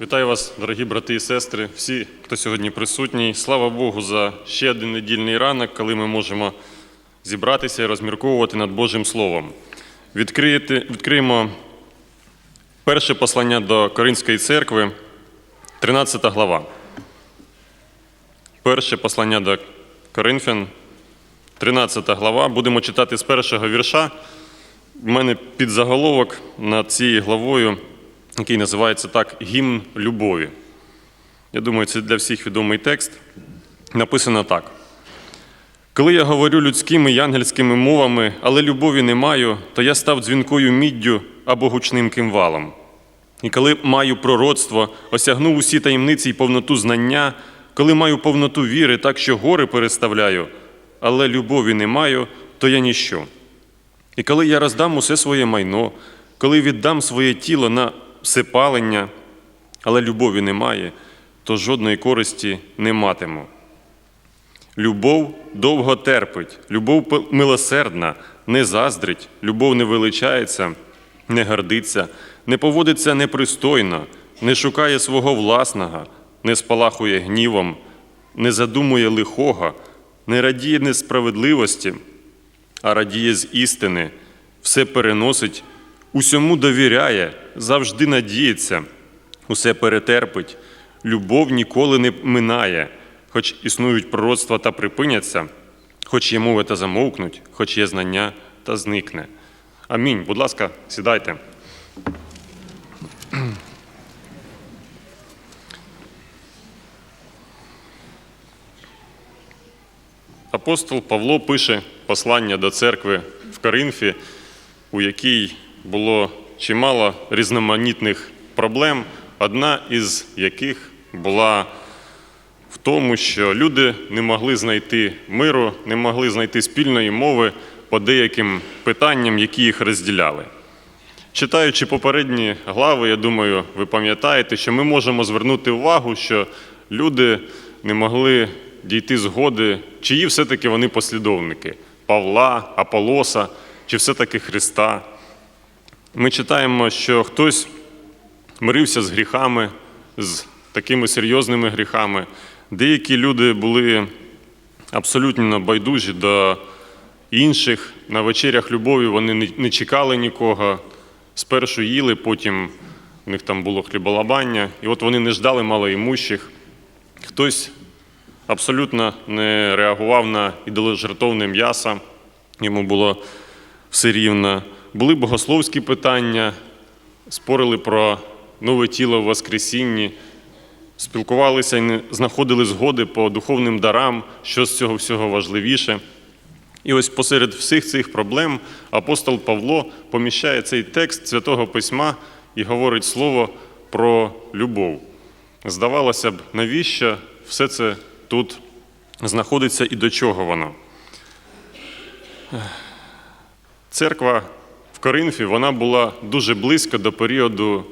Вітаю вас, дорогі брати і сестри, всі, хто сьогодні присутній. Слава Богу за ще один недільний ранок, коли ми можемо зібратися і розмірковувати над Божим Словом. Відкриєте, відкриємо перше послання до Коринської церкви, 13 глава. Перше послання до Коринфян, 13 глава. Будемо читати з першого вірша. У мене підзаголовок над цією главою, який називається так Гімн любові. Я думаю, це для всіх відомий текст. Написано так. Коли я говорю людськими й ангельськими мовами, але любові не маю, то я став дзвінкою міддю або гучним кимвалом. І коли маю пророцтво, осягнув усі таємниці й повноту знання, коли маю повноту віри, так що гори переставляю, але любові не маю, то я ніщо. І коли я роздам усе своє майно, коли віддам своє тіло на всепалення, але любові немає, то жодної користі не матиму. Любов довго терпить, любов милосердна, не заздрить, любов не величається, не гордиться, не поводиться непристойно, не шукає свого власного, не спалахує гнівом, не задумує лихого, не радіє несправедливості, а радіє з істини, все переносить, усьому довіряє, завжди надіється, усе перетерпить, любов ніколи не минає, хоч існують пророцтва та припиняться, хоч є мови та замовкнуть, хоч є знання та зникне. Амінь. Будь ласка, сідайте. Апостол Павло пише послання до церкви в Коринфі, у якій було чимало різноманітних проблем, одна із яких була в тому, що люди не могли знайти миру, не могли знайти спільної мови по деяким питанням, які їх розділяли. Читаючи попередні глави, я думаю, ви пам'ятаєте, що ми можемо звернути увагу, що люди не могли дійти згоди, чиї все-таки вони послідовники Павла, Аполоса чи все-таки Христа. Ми читаємо, що хтось мирився з гріхами, з такими серйозними гріхами. Деякі люди були абсолютно байдужі до інших. На вечерях любові вони не- чекали нікого. Спершу їли, потім у них там було хліболабання, і от вони не ждали малоімущих. Хтось абсолютно не реагував на ідоложертовне м'ясо, йому було все рівно. Були богословські питання, спорили про нове тіло в Воскресінні, спілкувалися і знаходили згоди по духовним дарам, що з цього всього важливіше. І ось посеред всіх цих проблем апостол Павло поміщає цей текст Святого Письма і говорить слово про любов. Здавалося б, навіщо все це тут знаходиться і до чого воно? Церква Коринфі вона була дуже близько до періоду,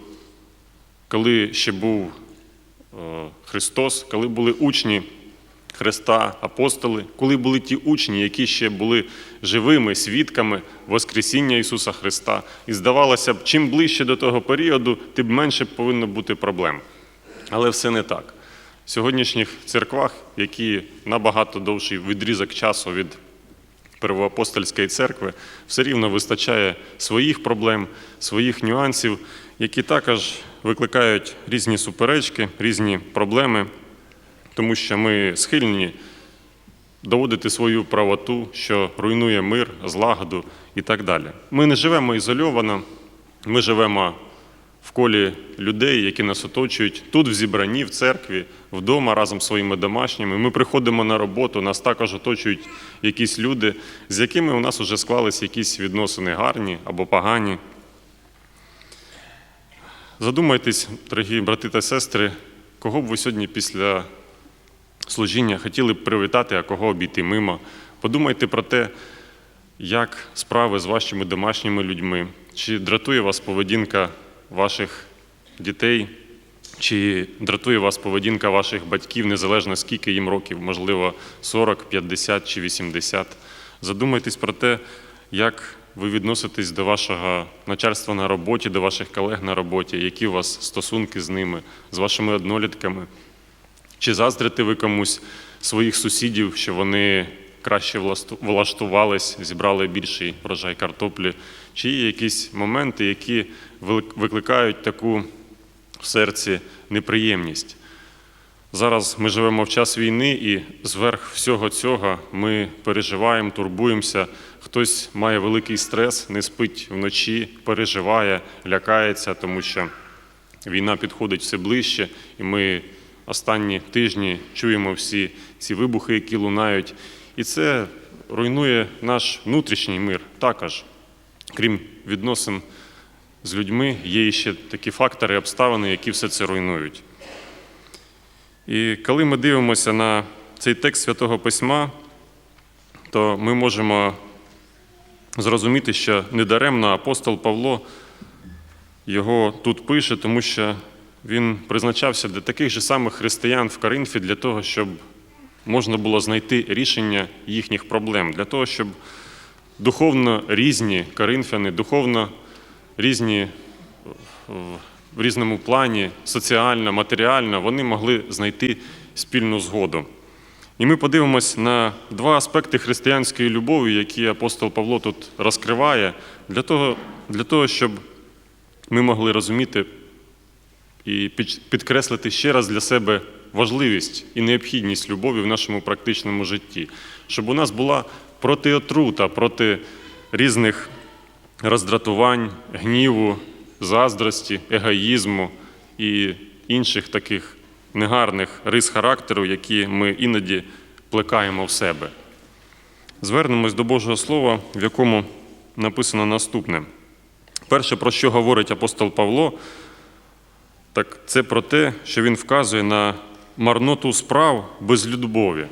коли ще був е, Христос, коли були учні Христа, апостоли, коли були ті учні, які ще були живими свідками Воскресіння Ісуса Христа. І здавалося б, чим ближче до того періоду, тим менше повинно бути проблем. Але все не так. В сьогоднішніх церквах, які набагато довший відрізок часу від Первоапостольської церкви, все рівно вистачає своїх проблем, своїх нюансів, які також викликають різні суперечки, різні проблеми, тому що ми схильні доводити свою правоту, що руйнує мир, злагоду і так далі. Ми не живемо ізольовано, ми живемо в колі людей, які нас оточують тут, в зібранні, в церкві, вдома разом з своїми домашніми. Ми приходимо на роботу, нас також оточують якісь люди, з якими у нас вже склались якісь відносини гарні або погані. Задумайтесь, дорогі брати та сестри, кого б ви сьогодні після служіння хотіли б привітати, а кого обійти мимо. Подумайте про те, як справи з вашими домашніми людьми, чи дратує вас поведінка ваших дітей, чи дратує вас поведінка ваших батьків, незалежно скільки їм років, можливо, 40, 50 чи 80. Задумайтесь про те, як ви відноситесь до вашого начальства на роботі, до ваших колег на роботі, які у вас стосунки з ними, з вашими однолітками. Чи заздрите ви комусь своїх сусідів, що вони краще влаштувались, зібрали більший врожай картоплі? Чи є якісь моменти, які викликають таку в серці неприємність? Зараз ми живемо в час війни, і зверх всього цього ми переживаємо, турбуємося. Хтось має великий стрес, не спить вночі, переживає, лякається, тому що війна підходить все ближче, і ми останні тижні чуємо всі ці вибухи, які лунають. І це руйнує наш внутрішній мир також. Крім відносин з людьми, є ще такі фактори, обставини, які все це руйнують. І коли ми дивимося на цей текст Святого Письма, то ми можемо зрозуміти, що недаремно апостол Павло його тут пише, тому що він призначався для таких же самих християн в Коринфі для того, щоб можна було знайти рішення їхніх проблем, для того, щоб духовно різні коринфяни, духовно різні в різному плані, соціально, матеріально, вони могли знайти спільну згоду. І ми подивимось на два аспекти християнської любові, які апостол Павло тут розкриває, для того, для того щоб ми могли розуміти і підкреслити ще раз для себе важливість і необхідність любові в нашому практичному житті, щоб у нас була протиотрута проти різних роздратувань, гніву, заздрості, егоїзму і інших таких негарних рис характеру, які ми іноді плекаємо в себе. Звернемось до Божого Слова, в якому написано наступне. Перше, про що говорить апостол Павло, так це про те, що він вказує на марноту справ без любові.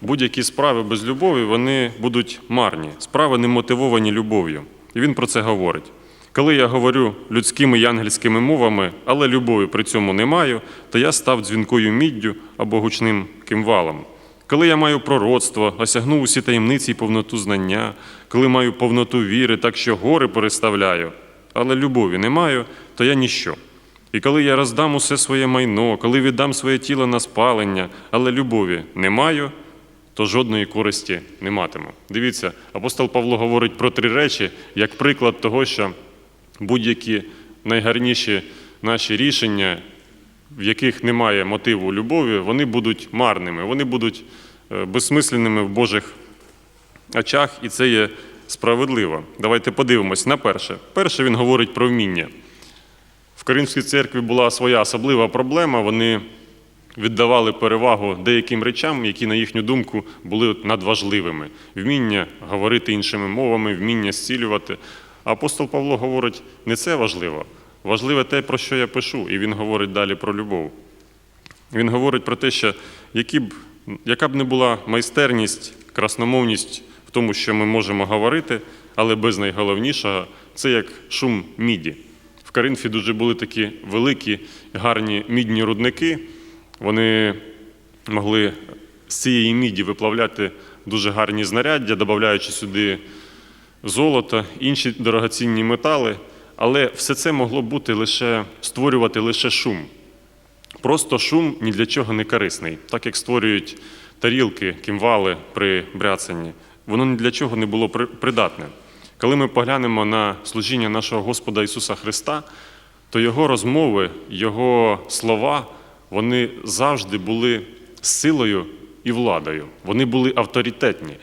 Будь-які справи без любові вони будуть марні, справи не мотивовані любов'ю. І він про це говорить. Коли я говорю людськими і ангельськими мовами, але любові при цьому не маю, то я став дзвінкою міддю або гучним кимвалом. Коли я маю пророцтво, осягнув усі таємниці і повноту знання, коли маю повноту віри, так що гори переставляю, але любові не маю, то я ніщо. І коли я роздам усе своє майно, коли віддам своє тіло на спалення, але любові не маю, то жодної користі не матиму. Дивіться, апостол Павло говорить про три речі як приклад того, що будь-які найгарніші наші рішення, в яких немає мотиву любові, вони будуть марними, вони будуть е, безсмисленними в Божих очах, і це є справедливо. Давайте подивимось на перше. Перше він говорить про вміння. В Коринфській церкві була своя особлива проблема. Вони віддавали перевагу деяким речам, які, на їхню думку, були надважливими. Вміння говорити іншими мовами, вміння зцілювати. Апостол Павло говорить, не це важливо. Важливе те, про що я пишу, і він говорить далі про любов. Він говорить про те, що які б, яка б не була майстерність, красномовність в тому, що ми можемо говорити, але без найголовнішого, це як шум міді. В Каринфі дуже були такі великі, гарні мідні рудники. Вони могли з цієї міді виплавляти дуже гарні знаряддя, додаючи сюди золото, інші дорогоцінні метали, але все це могло бути лише створювати лише шум. Просто шум ні для чого не корисний, так як створюють тарілки, кімвали при бряцанні. Воно ні для чого не було при- придатне. Коли ми поглянемо на служіння нашого Господа Ісуса Христа, то Його розмови, Його слова, вони завжди були силою і владою. Вони були авторитетні,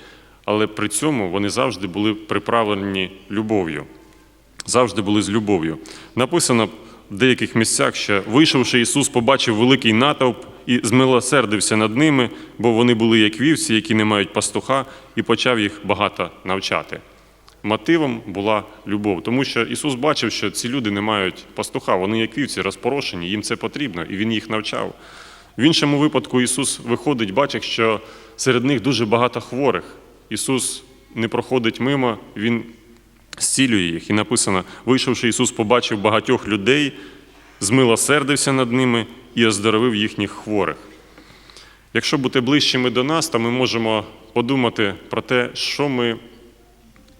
але при цьому вони завжди були приправлені любов'ю завжди були з любов'ю. Написано в деяких місцях, що вийшовши Ісус, побачив великий натовп і змилосердився над ними, бо вони були як вівці, які не мають пастуха, і почав їх багато навчати. Мотивом була любов, тому що Ісус бачив, що ці люди не мають пастуха, вони як вівці розпорошені, їм це потрібно, і Він їх навчав. В іншому випадку Ісус виходить, бачить, що серед них дуже багато хворих. Ісус не проходить мимо, Він зцілює їх. І написано: вийшовши, Ісус побачив багатьох людей, змилосердився над ними і оздоровив їхніх хворих. Якщо бути ближчими до нас, то ми можемо подумати про те, що ми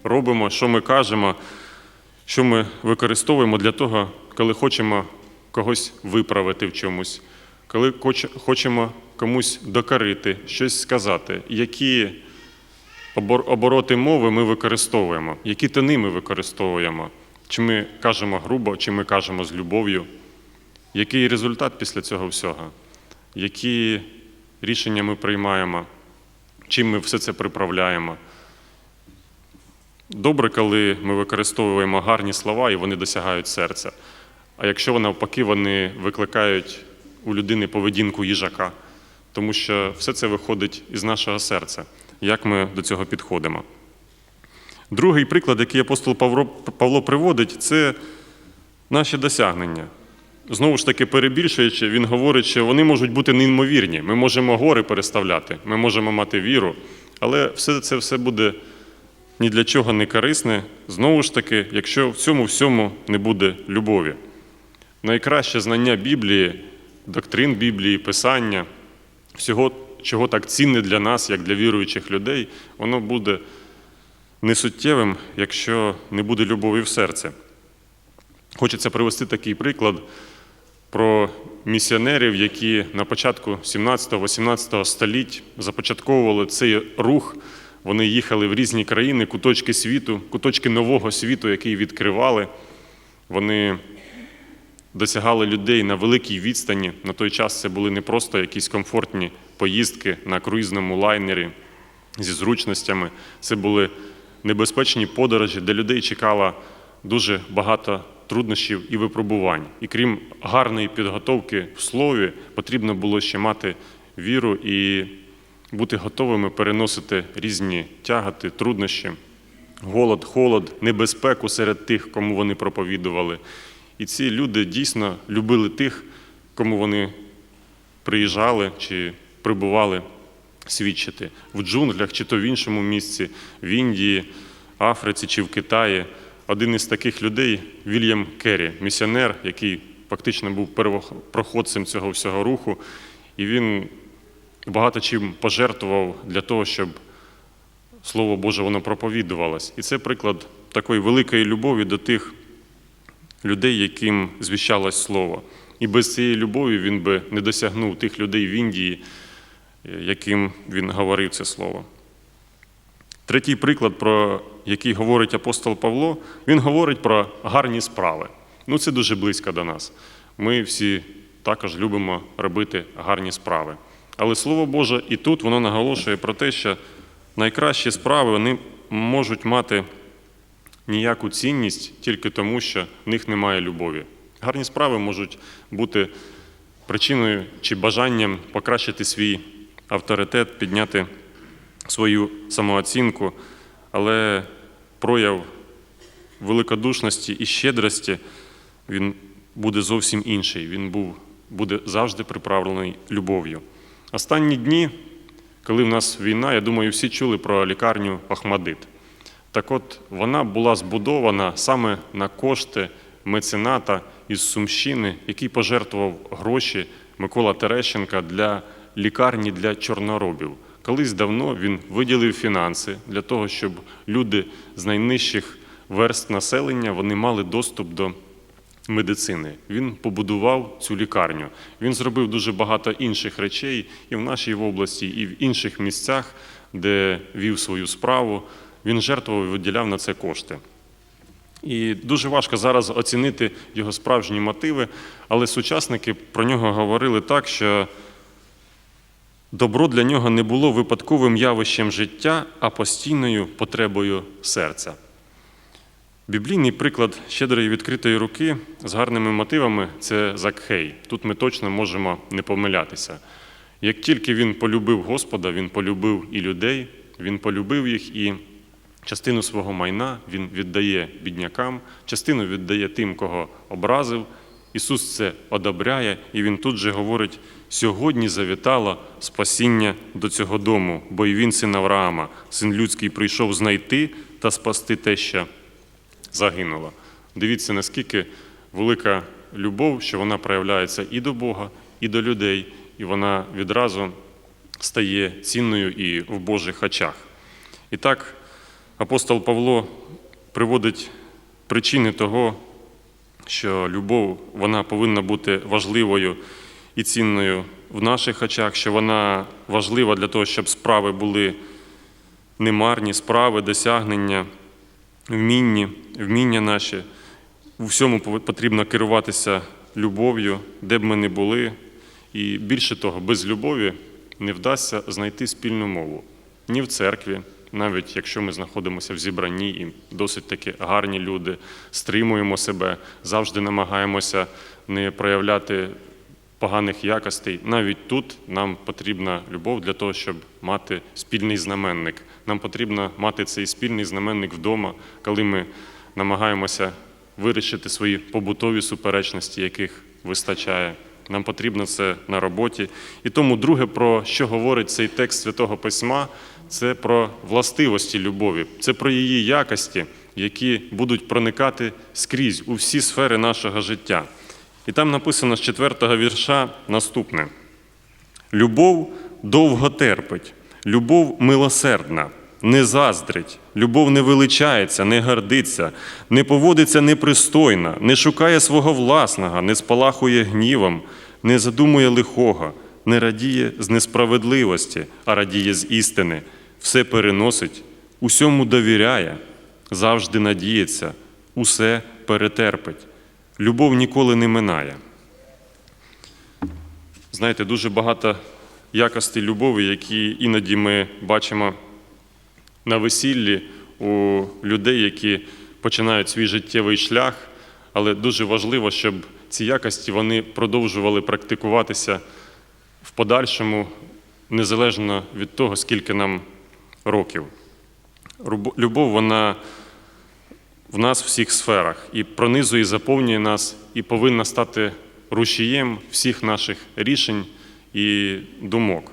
робимо, що ми кажемо, що ми використовуємо для того, коли хочемо когось виправити в чомусь, коли хочемо комусь докарити, щось сказати, які обороти мови ми використовуємо, які тони ми використовуємо, чи ми кажемо грубо, чи ми кажемо з любов'ю, який результат після цього всього, які рішення ми приймаємо, чим ми все це приправляємо. Добре, коли ми використовуємо гарні слова і вони досягають серця. А якщо навпаки, вони викликають у людини поведінку їжака, тому що все це виходить із нашого серця, як ми до цього підходимо. Другий приклад, який апостол Павло, Павло приводить, це наші досягнення. Знову ж таки, перебільшуючи, він говорить, що вони можуть бути неймовірні. Ми можемо гори переставляти, ми можемо мати віру, але все це все буде ні для чого не корисне, знову ж таки, якщо в цьому всьому не буде любові. Найкраще знання Біблії, доктрин Біблії, Писання, всього, чого так цінне для нас, як для віруючих людей, воно буде несуттєвим, якщо не буде любові в серці. Хочеться привести такий приклад про місіонерів, які на початку 17-18 століть започатковували цей рух. Вони їхали в різні країни, куточки світу, куточки нового світу, який відкривали. Вони досягали людей на великій відстані. На той час це були не просто якісь комфортні поїздки на круїзному лайнері зі зручностями. Це були небезпечні подорожі, де людей чекало дуже багато труднощів і випробувань. І крім гарної підготовки в слові, потрібно було ще мати віру і бути готовими переносити різні тягати, труднощі, голод, холод, небезпеку серед тих, кому вони проповідували. І ці люди дійсно любили тих, кому вони приїжджали чи прибували свідчити в джунглях, чи то в іншому місці, в Індії, Африці чи в Китаї. Один із таких людей Вільям Керрі, місіонер, який фактично був первопроходцем цього всього руху, і він багато чим пожертвував для того, щоб Слово Боже воно проповідувалось. І це приклад такої великої любові до тих людей, яким звіщалось Слово. І без цієї любові він би не досягнув тих людей в Індії, яким він говорив це слово. Третій приклад, про який говорить апостол Павло, він говорить про гарні справи. Ну, це дуже близько до нас. Ми всі також любимо робити гарні справи. Але Слово Боже і тут воно наголошує про те, що найкращі справи вони можуть мати ніяку цінність тільки тому, що в них немає любові. Гарні справи можуть бути причиною чи бажанням покращити свій авторитет, підняти свою самооцінку, але прояв великодушності і щедрості він буде зовсім інший. Він був, буде завжди приправлений любов'ю. Останні дні, коли в нас війна, я думаю, всі чули про лікарню Ахмадит. Так от вона була збудована саме на кошти мецената із Сумщини, який пожертвував гроші Микола Терещенка для лікарні для чорноробів. Колись давно він виділив фінанси для того, щоб люди з найнижчих верст населення вони мали доступ до медицини. Він побудував цю лікарню. Він зробив дуже багато інших речей і в нашій області, і в інших місцях, де вів свою справу. Він жертвував і виділяв на це кошти. І дуже важко зараз оцінити його справжні мотиви, але сучасники про нього говорили так, що добро для нього не було випадковим явищем життя, а постійною потребою серця. Біблійний приклад щедрої відкритої руки з гарними мотивами це Закхей. Тут ми точно можемо не помилятися. Як тільки він полюбив Господа, він полюбив і людей, він полюбив їх і частину свого майна він віддає біднякам, частину віддає тим, кого образив. Ісус це одобряє, і Він тут же говорить: сьогодні завітало спасіння до цього дому, бо і він син Авраама, син людський прийшов знайти та спасти те, що загинуло. Дивіться, наскільки велика любов, що вона проявляється і до Бога, і до людей, і вона відразу стає цінною і в Божих очах. І так, Апостол Павло приводить причини того, що любов вона повинна бути важливою і цінною в наших очах, що вона важлива для того, щоб справи були немарні, справи, досягнення, вмінні, вміння наші. У всьому потрібно керуватися любов'ю, де б ми не були. І більше того, без любові не вдасться знайти спільну мову ні в церкві, навіть якщо ми знаходимося в зібранні і досить таки гарні люди, стримуємо себе, завжди намагаємося не проявляти поганих якостей. Навіть тут нам потрібна любов для того, щоб мати спільний знаменник. Нам потрібно мати цей спільний знаменник вдома, коли ми намагаємося вирішити свої побутові суперечності, яких вистачає. Нам потрібно це на роботі. І тому друге, про що говорить цей текст Святого Письма, це про властивості любові, це про її якості, які будуть проникати скрізь у всі сфери нашого життя. І там написано з четвертого вірша наступне: Любов довго терпить, любов милосердна, не заздрить, любов не величається, не гордиться, не поводиться непристойно, не шукає свого власного, не спалахує гнівом, не задумує лихого, не радіє з несправедливості, а радіє з істини, все переносить, усьому довіряє, завжди надіється, усе перетерпить. Любов ніколи не минає. Знаєте, дуже багато якостей любові, які іноді ми бачимо на весіллі у людей, які починають свій життєвий шлях, але дуже важливо, щоб ці якості вони продовжували практикуватися в подальшому, незалежно від того, скільки нам років. Любов, вона в нас всіх сферах і пронизує, і заповнює нас, і повинна стати рушієм всіх наших рішень і думок.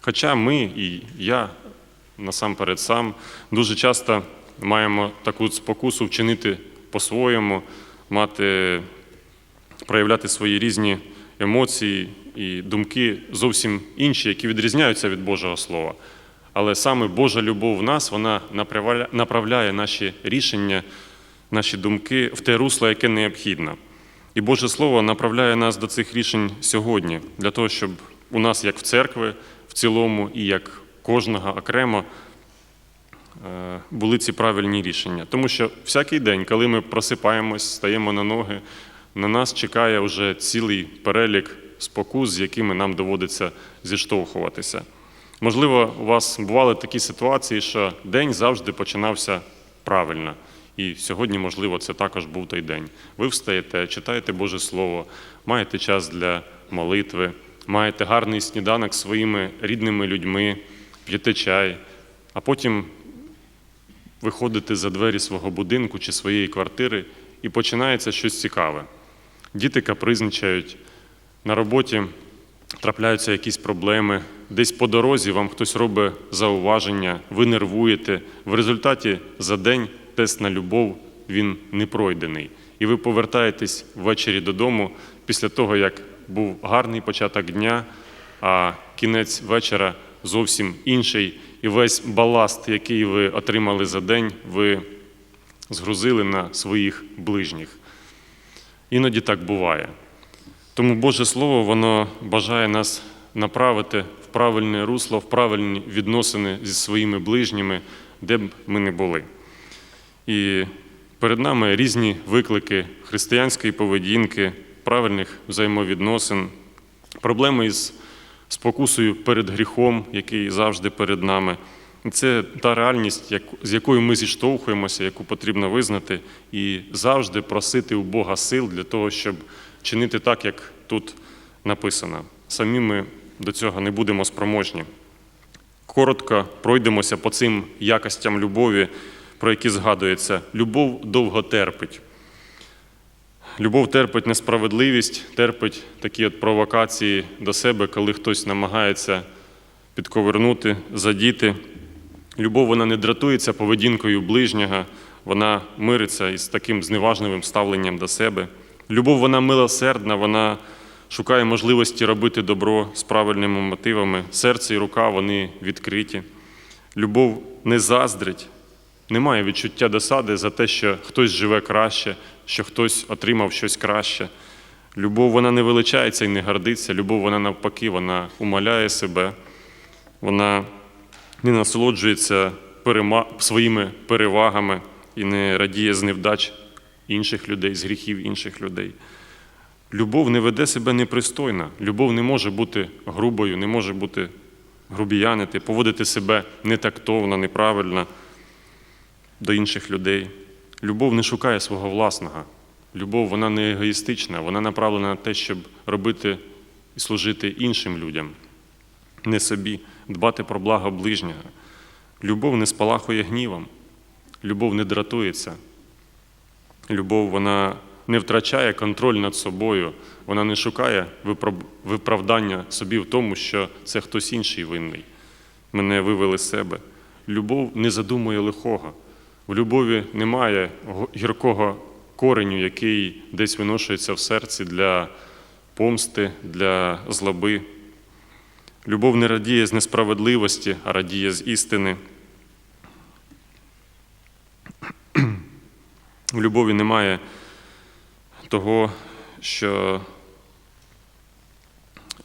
Хоча ми і я насамперед сам дуже часто маємо таку спокусу вчинити по-своєму, мати, проявляти свої різні емоції і думки зовсім інші, які відрізняються від Божого Слова. Але саме Божа любов в нас вона направляє- наші рішення, наші думки в те русло, яке необхідно. І Боже Слово направляє нас до цих рішень сьогодні, для того, щоб у нас, як в церкви, в цілому, і як кожного окремо, е, були ці правильні рішення. Тому що всякий день, коли ми просипаємось, стаємо на ноги, на нас чекає вже цілий перелік спокус, з якими нам доводиться зіштовхуватися. Можливо, у вас бували такі ситуації, що день завжди починався правильно. І сьогодні, можливо, це також був той день. Ви встаєте, читаєте Боже Слово, маєте час для молитви, маєте гарний сніданок своїми рідними людьми, п'єте чай, а потім виходите за двері свого будинку чи своєї квартири і починається щось цікаве. Діти капризничають, на роботі трапляються якісь проблеми, десь по дорозі вам хтось робить зауваження, ви нервуєте. В результаті за день тест на любов він не пройдений. І ви повертаєтесь ввечері додому після того, як був гарний початок дня, а кінець вечора зовсім інший. І весь баласт, який ви отримали за день, ви згрузили на своїх ближніх. Іноді так буває. Тому Боже Слово, воно бажає нас направити в правильне русло, в правильні відносини зі своїми ближніми, де б ми не були. І перед нами різні виклики християнської поведінки, правильних взаємовідносин, проблеми із спокусою перед гріхом, який завжди перед нами. Це та реальність, з якою ми зіштовхуємося, яку потрібно визнати, і завжди просити у Бога сил для того, щоб чинити так, як тут написано. Самі ми до цього не будемо спроможні. Коротко пройдемося по цим якостям любові, про які згадується. Любов довго терпить. Любов терпить несправедливість, терпить такі от провокації до себе, коли хтось намагається підковернути, задіти. Любов вона не дратується поведінкою ближнього, вона мириться із таким зневажливим ставленням до себе. Любов вона милосердна, вона шукає можливості робити добро з правильними мотивами. Серце і рука вони відкриті. Любов не заздрить, Немає відчуття досади за те, що хтось живе краще, що хтось отримав щось краще. Любов вона не величається і не гордиться. Любов вона навпаки, вона умаляє себе, вона не насолоджується перема... своїми перевагами і не радіє з невдач інших людей, з гріхів інших людей. Любов не веде себе непристойно. Любов не може бути грубою, не може бути грубіянити, поводити себе нетактовно, неправильно до інших людей. Любов не шукає свого власного. Любов вона не егоїстична, вона направлена на те, щоб робити і служити іншим людям, не собі, дбати про благо ближнього. Любов не спалахує гнівом, любов не дратується. Любов вона не втрачає контроль над собою, вона не шукає виправдання собі в тому, що це хтось інший винний. Мене вивели з себе. Любов не задумує лихого. В любові немає гіркого кореню, який десь виношується в серці для помсти, для злоби. Любов не радіє з несправедливості, а радіє з істини. В любові немає того, що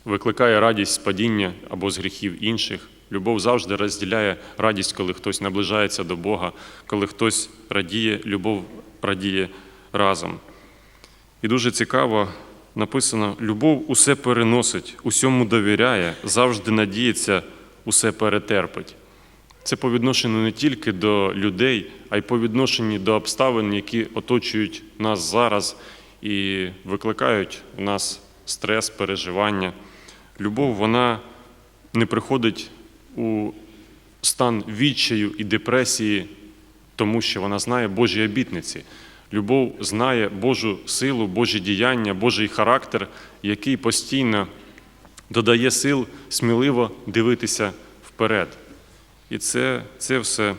викликає радість з падіння або з гріхів інших. Любов завжди розділяє радість, коли хтось наближається до Бога, коли хтось радіє, любов радіє разом. І дуже цікаво написано: любов усе переносить, усьому довіряє, завжди надіється, усе перетерпить. Це по відношенню не тільки до людей, а й по відношенню до обставин, які оточують нас зараз і викликають у нас стрес, переживання. Любов, вона не приходить у стан відчаю і депресії, тому що вона знає Божі обітниці. Любов знає Божу силу, Божі діяння, Божий характер, який постійно додає сил сміливо дивитися вперед. І це, це все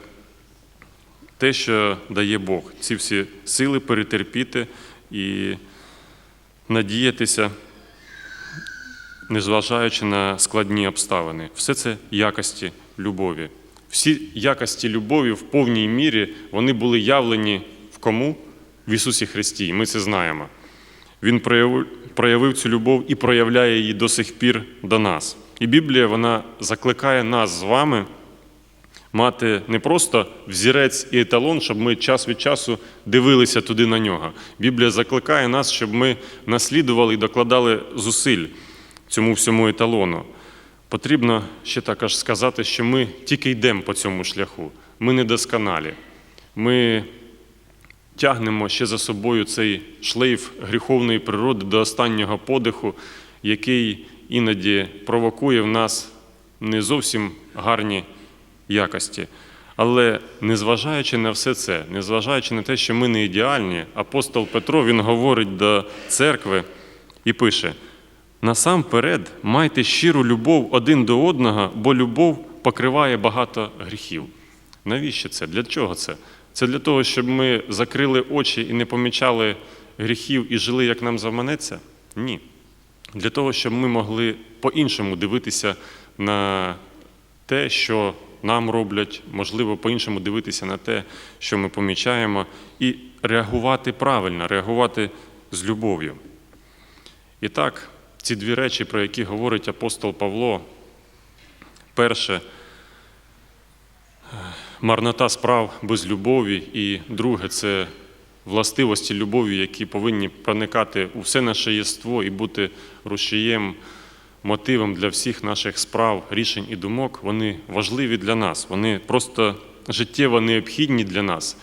те, що дає Бог. Ці всі сили перетерпіти і надіятися, незважаючи на складні обставини. Все це якості любові. Всі якості любові в повній мірі вони були явлені в кому? В Ісусі Христі. І ми це знаємо. Він проявив, цю любов і проявляє її до сих пір до нас. І Біблія вона закликає нас з вами мати не просто взірець і еталон, щоб ми час від часу дивилися туди на нього. Біблія закликає нас, щоб ми наслідували і докладали зусиль цьому всьому еталону. Потрібно ще також сказати, що ми тільки йдемо по цьому шляху. Ми недосконалі. Ми тягнемо ще за собою цей шлейф гріховної природи до останнього подиху, який іноді провокує в нас не зовсім гарні якості. Але незважаючи на все це, незважаючи на те, що ми не ідеальні, апостол Петро він говорить до церкви і пише: насамперед майте щиру любов один до одного, бо любов покриває багато гріхів. Навіщо це? Для чого це? Це для того, щоб ми закрили очі і не помічали гріхів і жили, як нам заманеться? Ні. Для того, щоб ми могли по-іншому дивитися на те, що нам роблять, можливо, по-іншому дивитися на те, що ми помічаємо, і реагувати правильно, реагувати з любов'ю. І так, ці дві речі, про які говорить апостол Павло, перше марнота справ без любові, і друге це властивості любові, які повинні проникати у все наше єство і бути рушієм, мотивом для всіх наших справ, рішень і думок, вони важливі для нас, вони просто життєво необхідні для нас.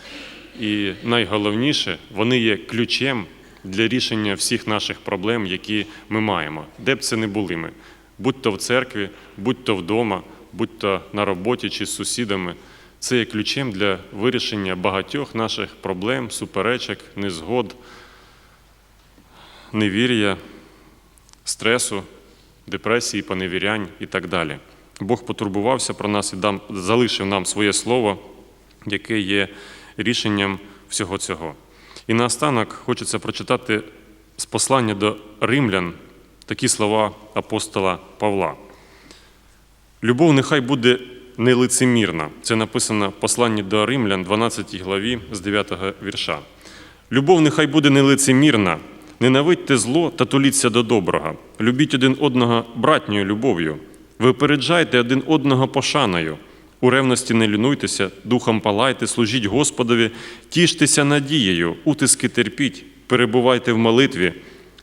І найголовніше, вони є ключем для рішення всіх наших проблем, які ми маємо, де б це не були ми, будь то в церкві, будь то вдома, будь то на роботі чи з сусідами. Це є ключем для вирішення багатьох наших проблем, суперечок, незгод, невір'я, стресу, депресії, поневірянь і так далі. Бог потурбувався про нас і дам, залишив нам своє слово, яке є рішенням всього цього. І наостанок хочеться прочитати з послання до римлян такі слова апостола Павла. Любов нехай буде нелицемірна. Це написано в посланні до Римлян, 12 главі з 9 вірша. Любов нехай буде нелицемірна, ненавидьте зло та туліться до доброго. Любіть один одного братньою любов'ю. Випереджайте один одного пошаною. У ревності не лінуйтеся, духом палайте, служіть Господові, тіштеся надією, утиски терпіть, перебувайте в молитві,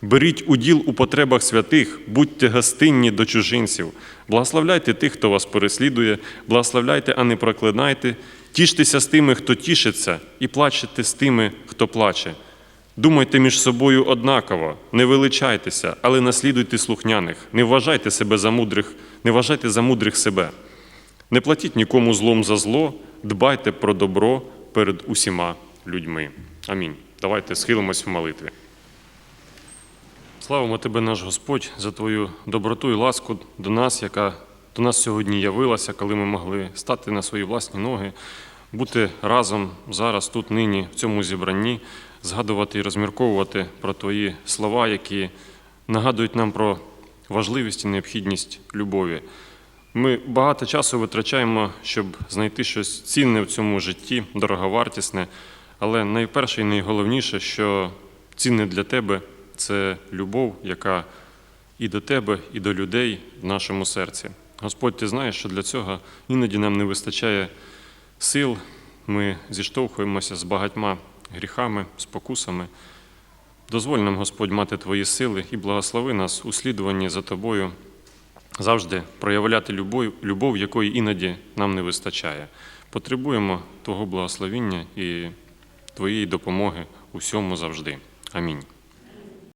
беріть уділ у потребах святих, будьте гостинні до чужинців, благословляйте тих, хто вас переслідує, благословляйте, а не проклинайте, тіштеся з тими, хто тішиться, і плачете з тими, хто плаче. Думайте між собою однаково, не величайтеся, але наслідуйте слухняних, не вважайте себе за мудрих, не вважайте за мудрих себе. Не платіть нікому злом за зло, дбайте про добро перед усіма людьми. Амінь. Давайте схилимось в молитві. Славимо Тебе, наш Господь, за Твою доброту і ласку до нас, яка до нас сьогодні явилася, коли ми могли стати на свої власні ноги, бути разом зараз, тут, нині, в цьому зібранні, згадувати і розмірковувати про Твої слова, які нагадують нам про важливість і необхідність любові. Ми багато часу витрачаємо, щоб знайти щось цінне в цьому житті, дороговартісне, але найперше і найголовніше, що цінне для тебе це любов, яка і до тебе, і до людей в нашому серці. Господь, ти знаєш, що для цього іноді нам не вистачає сил. Ми зіштовхуємося з багатьма гріхами, спокусами. Дозволь нам, Господь, мати Твої сили і благослови нас у слідуванні за Тобою, завжди проявляти любов, любов, якої іноді нам не вистачає. Потребуємо Твого благословіння і Твоєї допомоги усьому завжди. Амінь.